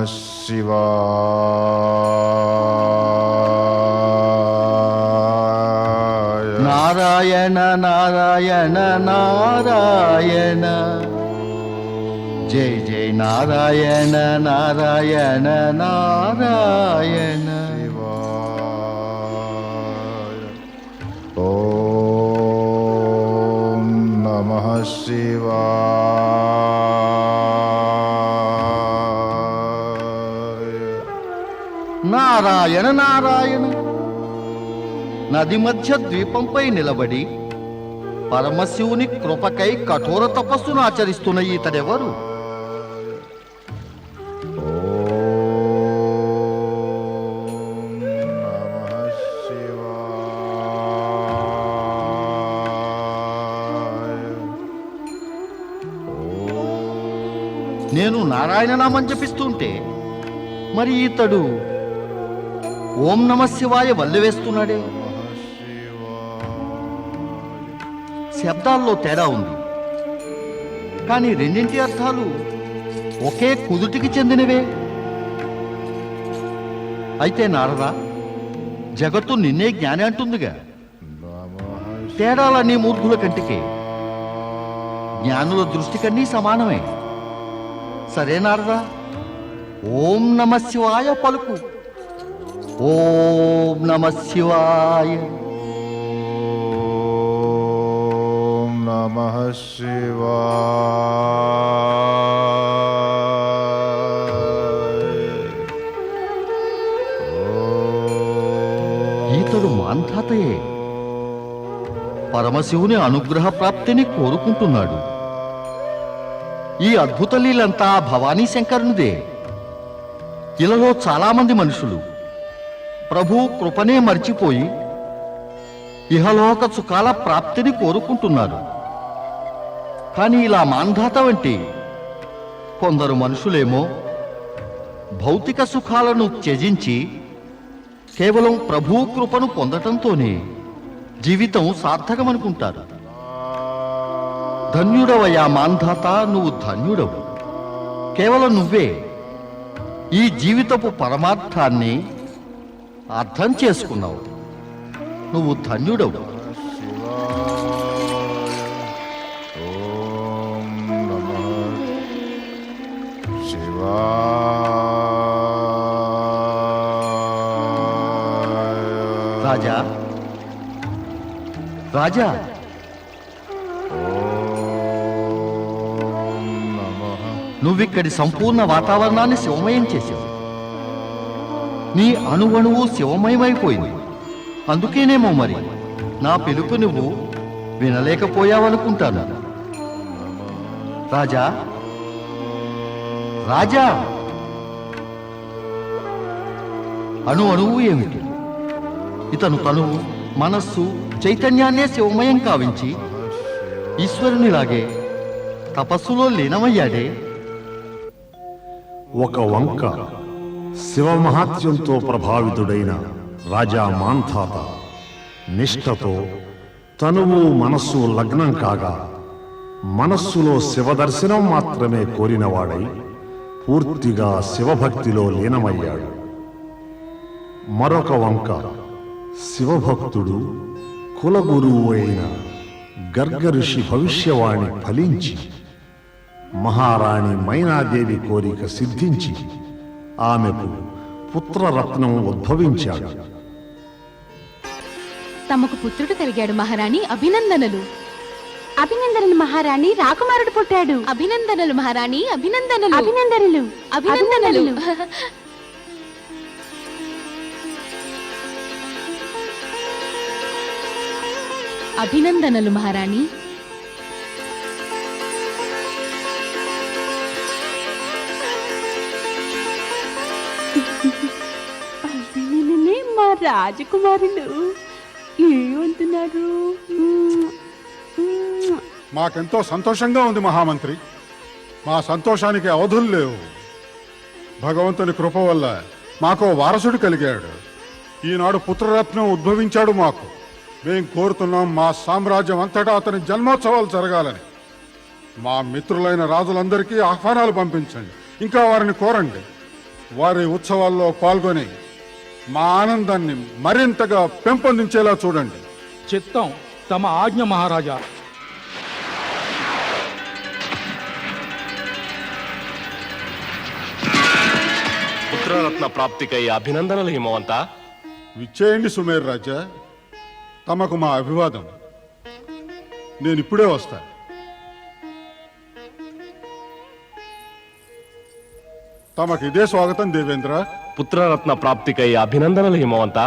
శివాయ నారాయణ నారాయణ నారాయణ జయ జయ నారాయణ నారాయణ నారాయణ నారాయణ నారాయణ. నది మధ్య ద్వీపంపై నిలబడి పరమశివుని కృపకై కఠోర తపస్సును ఆచరిస్తున్న ఇతడెవరు నేను నారాయణ నామం జపిస్తుంటే మరి ఇతడు ఓం నమ శివాయ వల్లె వేస్తున్నాడే. శబ్దాల్లో తేడా ఉంది. కానీ రెండింటి అర్థాలు ఒకే కుదుటికి చెందినవే. అయితే నారదా జగత్తు నిన్నే జ్ఞాని అంటుందిగా. తేడాలన్నీ మూర్ఖుల కంటికి. జ్ఞానుల దృష్టికన్నీ సమానమే. సరే నారదా ఓం నమ శివాయ పలుకు. ఓం నమ శివాయ. నమ ఈతడు మాంధాతయే. పరమశివుని అనుగ్రహ ప్రాప్తిని కోరుకుంటున్నాడు. ఈ అద్భుత లీలంతా భవానీ శంకరునిదే. ఇలాలో చాలామంది మనుషులు ప్రభు కృపనే మర్చిపోయి ఇహలోక సుఖాల ప్రాప్తిని కోరుకుంటున్నారు కానీ ఇలా మాంధాత వంటి కొందరు మనుషులేమో భౌతిక సుఖాలను త్యజించి కేవలం ప్రభు కృపను పొందటంతోనే జీవితం సార్థకమనుకుంటారు. ధన్యుడవయా మాంధాత నువ్వు ధన్యుడవు. కేవలం నువ్వే ఈ జీవితపు పరమార్థాన్ని అర్థం చేసుకున్నావు. నువ్వు ధన్యుడవు. రాజా. రాజా. నువ్విక్కడి సంపూర్ణ వాతావరణాన్ని శివమయం చేసావు నీ అణువణువు శివమయమైపోయింది. అందుకేనేమో మరి నా పిలుపు నువ్వు వినలేకపోయావనుకుంటాను. రాజా? రాజా? అణు అణువు ఏమిటి? ఇతను తనువు మనస్సు చైతన్యాన్నే శివమయం కావించి ఈశ్వరునిలాగే తపస్సులో లీనమయ్యాడే? ఒక వంక. శివమహాత్యంతో ప్రభావితుడైన రాజా మాంధాత నిష్ఠతో తనువు మనస్సు లగ్నం కాగా మనస్సులో శివదర్శనం మాత్రమే కోరినవాడై పూర్తిగా శివభక్తిలో లీనమయ్యాడు. మరొక వంక శివభక్తుడు కులగురువు అయిన గర్గ ఋషి భవిష్యవాణి ఫలించి మహారాణి మైనాదేవి కోరిక సిద్ధించి ఆమెకు పుత్రరత్నం ఉద్భవించాడు. తమకు పుత్రుడు కలిగాడు మహారాణి అభినందనలు. అభినందనలు మహారాణి రాకుమారుడు పుట్టాడు. అభినందనలు మహారాణి అభినందనలు. అభినందనలు. అభినందనలు. అభినందనలు మహారాణి. మా రాజకుమారులు. ఏమంటున్నారు మాకెంతో సంతోషంగా ఉంది మహామంత్రి. మా సంతోషానికి అవధులు లేవు. భగవంతుని కృప వల్ల మాకు వారసుడు కలిగాడు. ఈనాడు పుత్రరత్నం ఉద్భవించాడు మాకు. మేం కోరుతున్నాం మా సామ్రాజ్యం అంతటా అతని జన్మోత్సవాలు జరగాలని. మా మిత్రులైన రాజులందరికీ ఆహ్వానాలు పంపించండి. ఇంకా వారిని కోరండి. వారి ఉత్సవాల్లో పాల్గొని మా ఆనందాన్ని మరింతగా పెంపొందించేలా చూడండి. చిత్తం తమ ఆజ్ఞ మహారాజా. పుత్రరత్న ప్రాప్తికై అభినందనలు హిమవంత. విచ్చేయండి సుమేర్ రాజా. తమకు మా అభివాదం. నేను ఇప్పుడే వస్తా తమకు ఇదే స్వాగతం దేవేంద్ర. పుత్రరత్న ప్రాప్తికై అభినందనలు హిమవంత.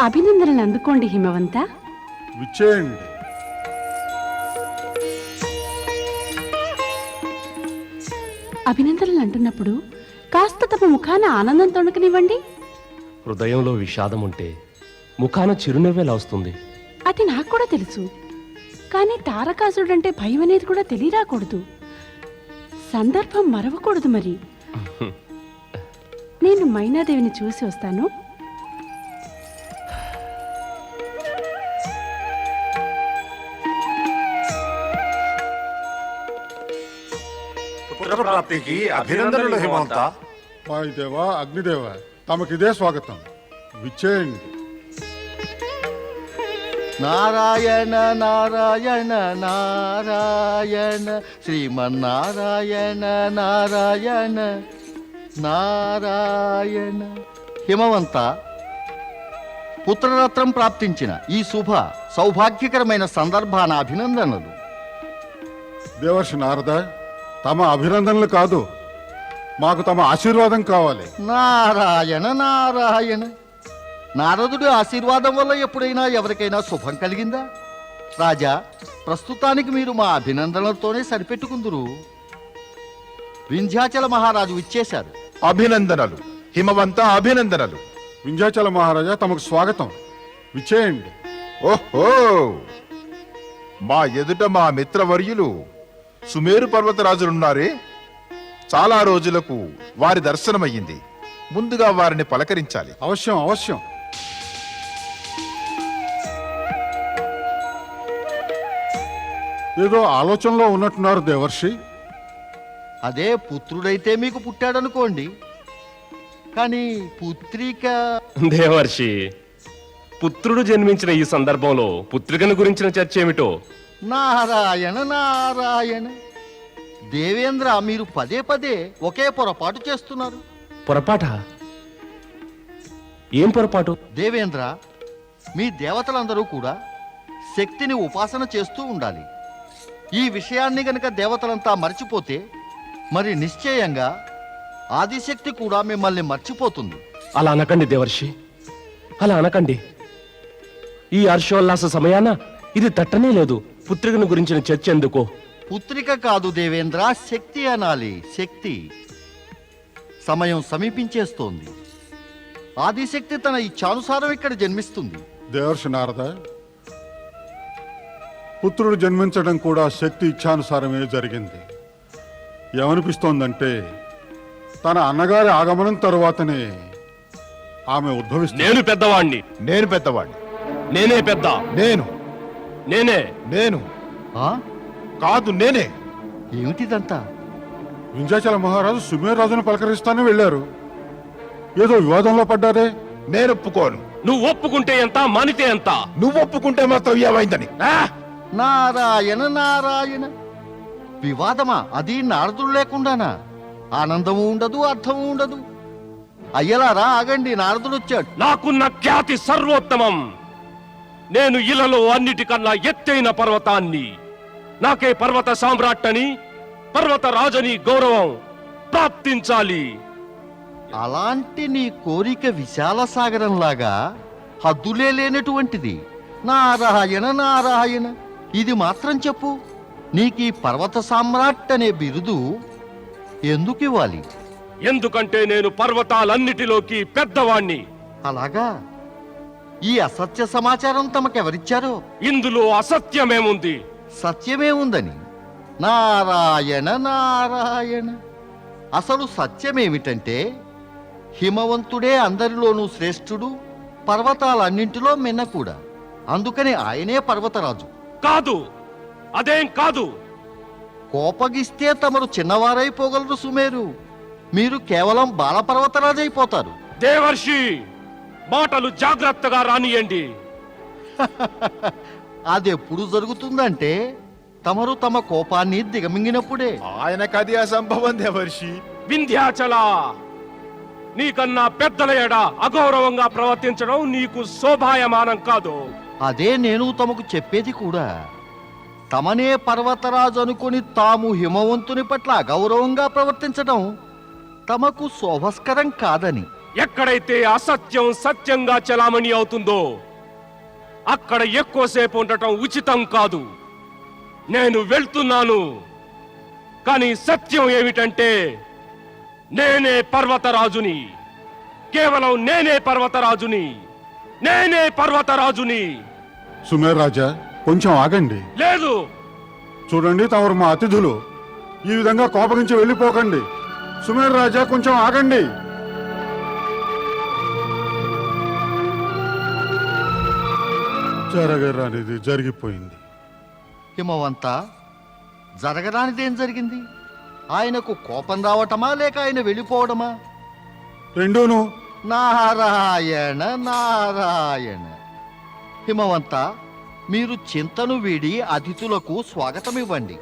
అభినందనలు అందుకోండి హిమవంత. విచ్చేయండి. అభినందనలు అంటున్నప్పుడు కాస్త తమ ముఖాన ఆనందం తొణకనివ్వండి. హృదయంలో విషాదం ఉంటే ముఖాన చిరునవ్వెలా వస్తుంది అది నాకు కూడా తెలుసు. కానీ తారకాసుడంటే భయం అనేది కూడా తెలియరాకూడదు. సందర్భం మరవకూడదు మరి. నేను మైనాదేవిని చూసి వస్తాను. పుత్రప్రాప్తికి అభినందనలు హిమంత. వాయుదేవ అగ్నిదేవ తమకు ఇదే స్వాగతం. విచ్చేయండి. నారాయణ నారాయణ నారాయణ. శ్రీమన్నారాయణ నారాయణ నారాయణ. హిమవంత పుత్రరత్నం ప్రాప్తించిన ఈ శుభ సౌభాగ్యకరమైన సందర్భాన అభినందనలు. దేవర్షి నారద తమ అభినందనలు కాదు మాకు తమ ఆశీర్వాదం కావాలి. నారాయణ నారాయణ. నారదుడి ఆశీర్వాదం వల్ల ఎప్పుడైనా ఎవరికైనా శుభం కలిగిందా? రాజా ప్రస్తుతానికి మీరు మా అభినందనలతోనే సరిపెట్టుకుందురు. వింధ్యాచల మహారాజు ఇచ్చేశారు అభినందనలు. హిమవంత అభినందనలు. వింధ్యాచల మహారాజా తమకు స్వాగతం. విచ్చేయండి. ఓహో! మా ఎదుట మా మిత్రవర్యులు సుమేరు పర్వతరాజులున్నారే? చాలా రోజులకు వారి దర్శనమయ్యింది. ముందుగా వారిని పలకరించాలి. అవశ్యం అవశ్యం. ఏదో ఆలోచనలో ఉన్నట్టున్నారు దేవర్షి. అదే పుత్రుడైతే మీకు పుట్టాడనుకోండి. కానీ పుత్రిక దేవర్షి పుత్రుడు జన్మించిన ఈ సందర్భంలో పుత్రికను గురించిన చర్చ ఏమిటో? నారాయణ నారాయణ. దేవేంద్ర మీరు పదే పదే ఒకే పొరపాటు చేస్తున్నారు. పొరపాట? ఏం పొరపాటు? దేవేంద్ర మీ దేవతలందరూ కూడా శక్తిని ఉపాసన చేస్తూ ఉండాలి. ఈ విషయాన్ని గనక దేవతలంతా మర్చిపోతే మరి నిశ్చయంగా ఆదిశక్తి కూడా మిమ్మల్ని మర్చిపోతుంది. అలా అనకండి దేవర్షి. అలా అనకండి. ఈ హర్షోల్లాస సమయాన ఇది తట్టనే లేదు. పుత్రికను గురించిన చర్చ ఎందుకో? పుత్రిక కాదు దేవేంద్ర శక్తి అనాలి. శక్తి సమయం సమీపించేస్తోంది. ఆదిశక్తి తన ఇచ్ఛానుసారం ఇక్కడ జన్మిస్తుంది. దేవర్షి నారద పుత్రుడు జన్మించడం కూడా శక్తి ఇచ్ఛానుసారమే జరిగింది. ఏమనిపిస్తోందంటే తన అన్నగారి ఆగమనం తరువాతనే ఆమె ఉద్భవిస్తుంది. నేను పెద్దవాణ్ణి. నేను పెద్దవాడిని నేనే పెద్ద. నేను. నేనే. నేను. ఆ? కాదు నేనే. ఏమిటిదంతా? వింధ్యాచల మహారాజు సుమేర్ రాజును పలకరిస్తానే వెళ్ళారు. ఏదో వివాదంలో పడ్డారే. నేను ఒప్పుకోను. నువ్వు ఒప్పుకుంటే ఎంత మానితే ఎంత? నువ్వు ఒప్పుకుంటే మాత్రం ఏమైందని? ఆ! నారాయణ నారాయణ. వివాదమా? అది నారదుడు లేకుండానా? ఆనందము ఉండదు అర్థము ఉండదు. అయ్యలారా ఆగండి నారదుడు వచ్చాడు. నాకున్న ఖ్యాతి సర్వోత్తమం. నేను ఇలలో అన్నిటికన్నా ఎత్తైన పర్వతాన్ని. నాకే పర్వత సామ్రాట్టని పర్వత రాజని గౌరవం ప్రాప్తించాలి. అలాంటి నీ కోరిక విశాల సాగరంలాగా హద్దులే లేనటువంటిది. నారాయణ నారాయణ. ఇది మాత్రం చెప్పు. నీకీ పర్వత సామ్రాట్ అనే బిరుదు ఎందుకు ఇవ్వాలి? ఎందుకంటే నేను పర్వతాలన్నిటిలోకి పెద్దవాణ్ణి. అలాగా? ఈ అసత్య సమాచారం తమకెవరిచ్చారో? ఇందులో అసత్యమేముంది? సత్యమే ఉందని నారాయణ నారాయణ. అసలు సత్యమేమిటంటే హిమవంతుడే అందరిలోనూ శ్రేష్ఠుడు పర్వతాలన్నింటిలో మిన్న కూడా అందుకని ఆయనే పర్వతరాజు. కాదు. అదేం కాదు. కోపగిస్తే తమరు చిన్నవారైపోగలరు సుమేరు. మీరు కేవలం బాలపర్వతరాజైపోతారు. దేవర్షి మాటలు జాగ్రత్తగా రానియండి. అది ఎప్పుడు జరుగుతుందంటే తమరు తమ కోపాన్ని దిగమింగినప్పుడే. ఆయనకు అది అసంభవం దేవర్షి. వింధ్యాచల నీకన్నా పెద్దల ఎడ అగౌరవంగా ప్రవర్తించడం నీకు శోభాయమానం కాదు. అదే నేను తమకు చెప్పేది కూడా. తమనే పర్వతరాజు అనుకుని తాము హిమవంతుని పట్ల అగౌరవంగా ప్రవర్తించడం తమకు శోభస్కరం కాదని. ఎక్కడైతే అసత్యం సత్యంగా చలామణి అవుతుందో అక్కడ ఎక్కువసేపు ఉండటం ఉచితం కాదు. నేను వెళ్తున్నాను. కానీ సత్యం ఏమిటంటే నేనే పర్వతరాజుని. కేవలం నేనే పర్వతరాజుని. నేనే పర్వతరాజుని. సుమేర్ రాజా కొంచెం ఆగండి. లేదు. చూడండి తమరు మా అతిథులు. ఈ విధంగా కోపగించి వెళ్ళిపోకండి. సుమేర్ రాజా కొంచెం ఆగండి. జరగరానిది జరిగిపోయింది. హిమవంత జరగరానిదేం జరిగింది? ఆయనకు కోపం రావటమా లేక ఆయన వెళ్ళిపోవడమా? రెండూను. నారాయణ నారాయణ. హిమవంత మీరు చింతను వీడి అతిథులకు స్వాగతమివ్వండి.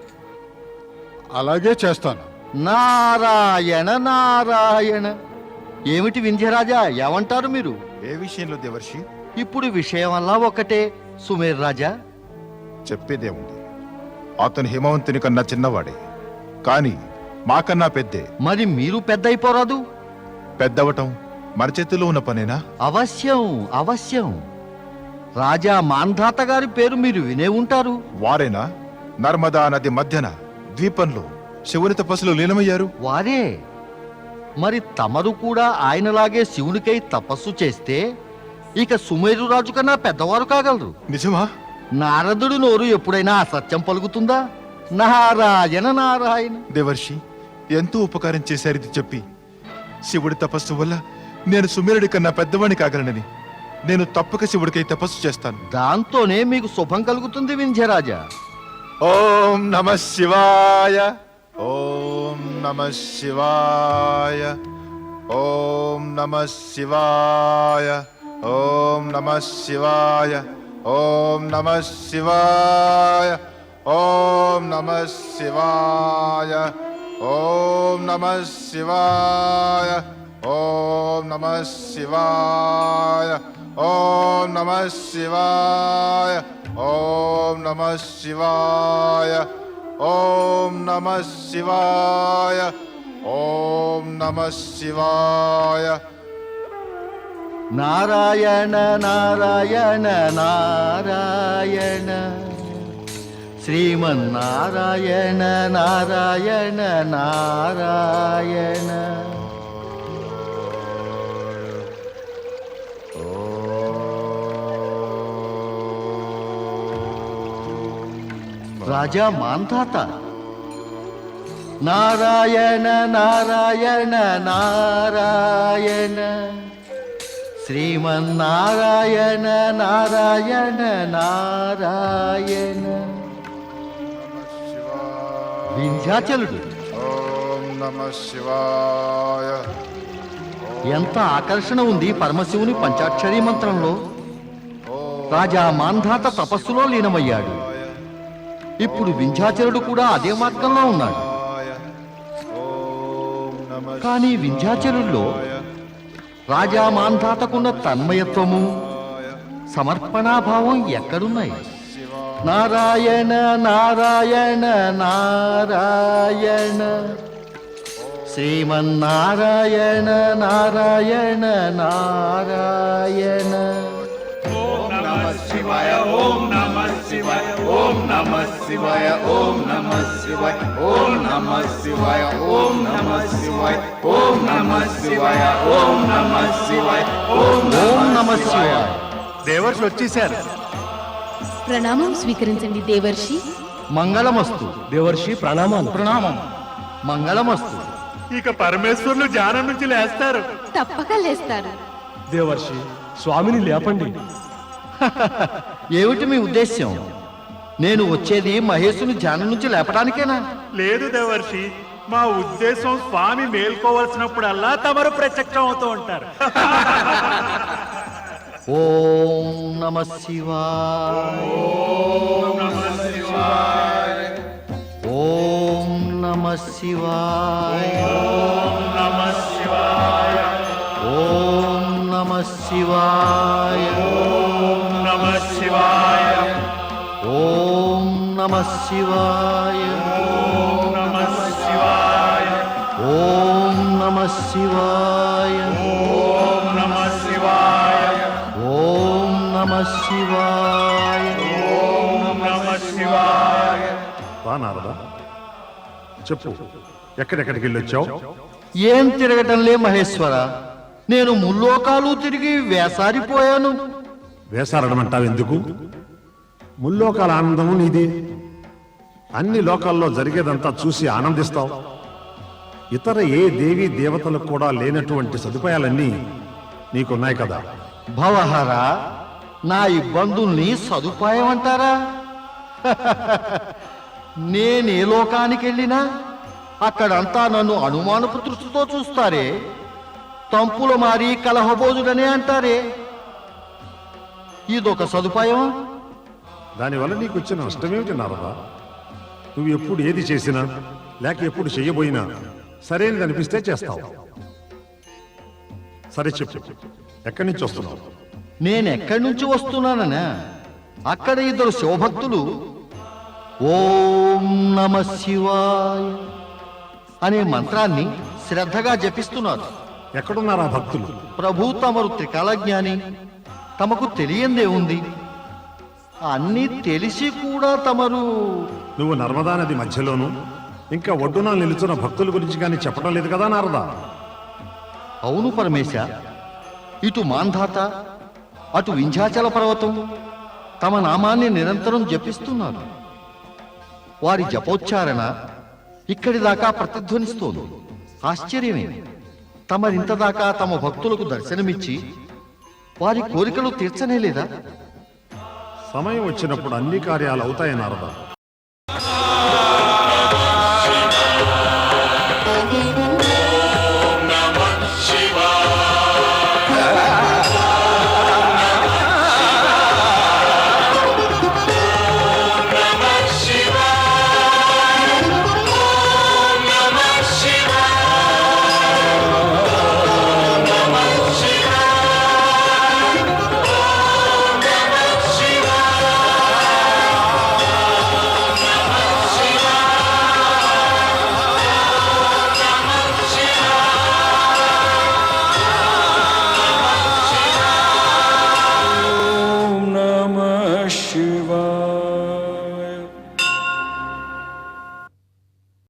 అలాగే చేస్తాను. నారాయణ నారాయణ. ఏమిటి వింధ్యరాజా ఏమంటారు మీరు? ఏ విషయంలో దేవర్షి? ఇప్పుడు విషయమల్లా ఒకటే సుమేర్ రాజా. చెప్పేదేముంది అతను హిమవంతుని కన్నా చిన్నవాడే. కానీ మాకన్నా పెద్దే. మరి మీరు పెద్దయిపోరాదు? పెద్దవటం మన చేతిలో ఉన్న పనేనా? అవశ్యం అవశ్యం. రాజా మాంధాత గారి పేరు మీరు వినే ఉంటారు. వారేనా? నర్మదా నది మధ్యన ద్వీపంలో శివుని తపస్సులో లీనమయ్యారు? వారే. మరి తమరు కూడా ఆయనలాగే శివునికై తపస్సు చేస్తే ఇక సుమేరు రాజు కన్నా పెద్దవారు కాగలరు. నిజమా? నారదుడు నోరు ఎప్పుడైనా అసత్యం పలుకుతుందా? నారాయణ నారాయణ. దేవర్షి ఎంతో ఉపకారం చేశారు ఇది చెప్పి. శివుడి తపస్సు వల్ల నేను సుమేరుడి కన్నా పెద్దవాణ్ణి కాగలనని. నేను తప్పక శివుడికై తపస్సు చేస్తాను. దాంతోనే మీకు శుభం కలుగుతుంది వింధ్యరాజా. ఓం నమ శివాయ. ఓం నమ శివాయ. ఓం నమ శివాయ. ఓం నమ శివాయ. ఓం నమ శివాయ. ఓం నమ శివాయ. ఓం నమ శివాయ. ఓం నమ శివాయ. ఓం నమ శివాయ ఓం నమ శివాయ ఓం నమ శివాయ ఓం నమ శివాయ. నారాయణ నారాయణ నారాయణ. శ్రీమన్నారాయణ నారాయణ నారాయణ. రాజా మాంధాత. నారాయణ నారాయణ నారాయణ. శ్రీమన్నారాయణ నారాయణ నారాయణ. వింధ్యాచలుడు. ఓం నమ శివాయ. ఎంత ఆకర్షణ ఉంది పరమశివుని పంచాక్షరీ మంత్రంలో. రాజా మాంధాత తపస్సులో లీనమయ్యాడు. ఇప్పుడు వింధ్యాచరుడు కూడా అదే మార్గంలో ఉన్నాడు. కానీ వింధ్యాచరుల్లో రాజా మాంధాతకున్న తన్మయత్వము సమర్పణాభావం ఎక్కడున్నాయి? నారాయణ నారాయణ నారాయణ. శ్రీమన్నారాయణ నారాయణ నారాయణ. ఓం నమ శివాయ శివాయ ఓం Om శివాయ ఓం Om శివాయ ఓం Om Namah ఓం Om శివాయ ఓం Om Namah ఓం ఓం Namah శివాయ. దేవర్షి వచ్చేశారు. ప్రణామం స్వీకరించండి దేవర్షి. మంగళమస్తు. దేవర్షి ప్రణామం. ప్రణామం. మంగళమస్తు. ఇక పరమేశ్వరులు జానం నుంచి లేస్తారు. తప్పక లేస్తారు. దేవర్షి స్వామిని లేపండి. ఏమిటి మీ ఉద్దేశ్యం? నేను వచ్చేది మహేశుని ధ్యానం నుంచి లేపడానికేనా? లేదు దేవర్షి మా ఉద్దేశం స్వామి మేల్కోవలసినప్పుడల్లా తమరు ప్రత్యక్షం అవుతూ ఉంటారు. ఓం నమ శివాయ. ఓం నమ శివాయ. ఓం నమ శివాయ. నమ నమ శివాయ నమ శివాయ ఓం నమ శివాయ నమ శివాయ ఓం నమ శివాయ నమ శివాయ రా నారదా చెప్పు ఎక్కడెక్కడికి వెళ్ళొచ్చావు? ఏం తిరగటంలే మహేశ్వర నేను ముల్లోకాలు తిరిగి వేసారిపోయాను. వేసారడం అంటావు ఎందుకు? ముల్లోకాల ఆనందము నీది అన్ని లోకాల్లో జరిగేదంతా చూసి ఆనందిస్తావు. ఇతర ఏ దేవి దేవతలకు కూడా లేనటువంటి సదుపాయాలన్నీ నీకున్నాయి కదా. భవహర నా ఇబ్బందుల్ని సదుపాయం అంటారా నేనే లోకానికి వెళ్ళినా అక్కడంతా నన్ను అనుమానపు దృష్టితో చూస్తారే. తంపులు మారి కలహబోజుడనే అంటారే. ఇదొక సదుపాయం దానివల్ల నీకు వచ్చిన నష్టమేమిటి నారదా? నువ్వు ఎప్పుడు ఏది చేసినా లేక ఎప్పుడు చెయ్యబోయినా సరైనది అనిపిస్తే చేస్తావు. సరే చెప్పు ఎక్కడి నుంచి వస్తున్నావు? నేనెక్కడి నుంచి వస్తున్నాననా? అక్కడ ఇద్దరు శివభక్తులు ఓం నమ శివాయ అనే మంత్రాన్ని శ్రద్ధగా జపిస్తున్నారు. ఎక్కడున్నారా భక్తులు? ప్రభు తమరు త్రికాలజ్ఞాని తమకు తెలియందే ఉంది. అన్నీ తెలిసి కూడా తమరు నువ్వు నర్మదా నది మధ్యలోను ఇంకా ఒడ్డున నిలుచున్న భక్తుల గురించి కానీ చెప్పడం లేదు కదా నారదా? అవును పరమేశ. ఇటు మాంధాత అటు వింధ్యాచల పర్వతం తమ నామాన్ని నిరంతరం జపిస్తున్నారు. వారి జపోచ్చారణ ఇక్కడి దాకా ప్రతిధ్వనిస్తోంది. ఆశ్చర్యమే. తమరింత దాకా తమ భక్తులకు దర్శనమిచ్చి వారి కోరికలు తీర్చనే లేదా? సమయం వచ్చినప్పుడు అన్ని కార్యాలు అవుతాయి